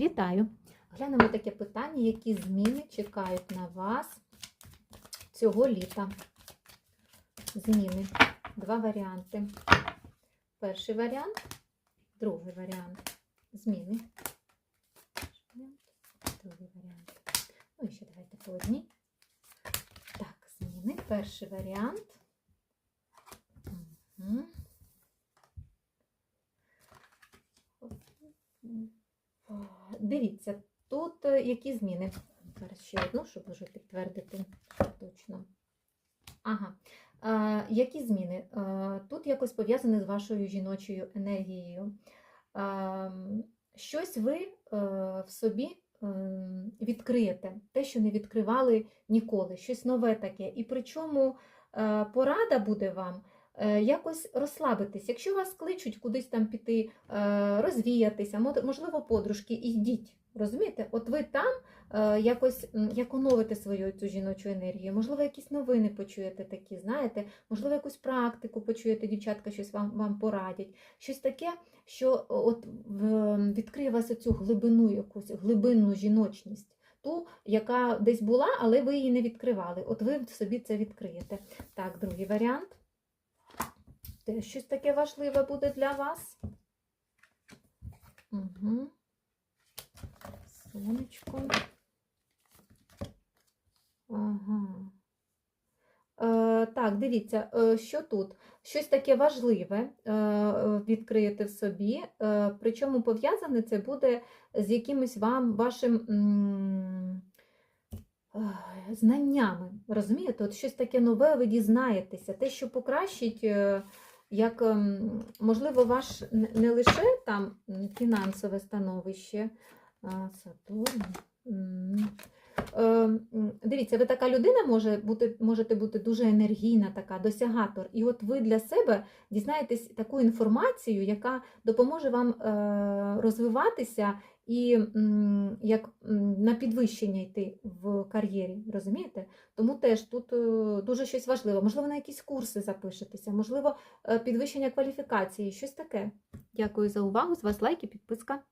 Вітаю! Глянемо таке питання, які зміни чекають на вас цього літа. Зміни. Два варіанти. Перший варіант, другий варіант. Зміни. Другий варіант. Ну і ще давайте по одній. Так, зміни. Перший варіант. Угу. Дивіться, тут е, які зміни. Зараз ще одну, щоб вже підтвердити точно. Ага. Е, які зміни? Е, тут якось пов'язане з вашою жіночою енергією. Е, щось ви е, в собі е, відкриєте, те, що не відкривали ніколи, щось нове таке. І причому е, порада буде вам якось розслабитись. Якщо вас кличуть кудись там піти, е, розвіятися, можливо, подружки, ідіть. Розумієте? От ви там е, якось як оновите свою цю жіночу енергію, можливо, якісь новини почуєте такі, знаєте, можливо, якусь практику почуєте, дівчатка щось вам, вам порадять. Щось таке, що от відкриє вас оцю глибину, якусь глибинну жіночність. Ту, яка десь була, але ви її не відкривали. От ви собі це відкриєте. Так, другий варіант. Щось таке важливе буде для вас. Угу. Сонечко. Ага. Е, так, дивіться, е, що тут? Щось таке важливе е, відкриєте в собі, е, причому пов'язане це буде з якимось вам вашим знаннями. Розумієте? От щось таке нове ви дізнаєтеся, те, що покращить, як, ем, можливо, ваш не лише там фінансове становище, Сатурн. м. Е, м, Дивіться, ви така людина може бути, можете бути дуже енергійна, така досягатор. І от ви для себе дізнаєтесь таку інформацію, яка допоможе вам е, розвиватися і як на підвищення йти в кар'єрі. Розумієте? Тому теж тут е, дуже щось важливе. Можливо, на якісь курси запишетеся, можливо, е, підвищення кваліфікації, щось таке. Дякую за увагу. З вас лайк і підписка.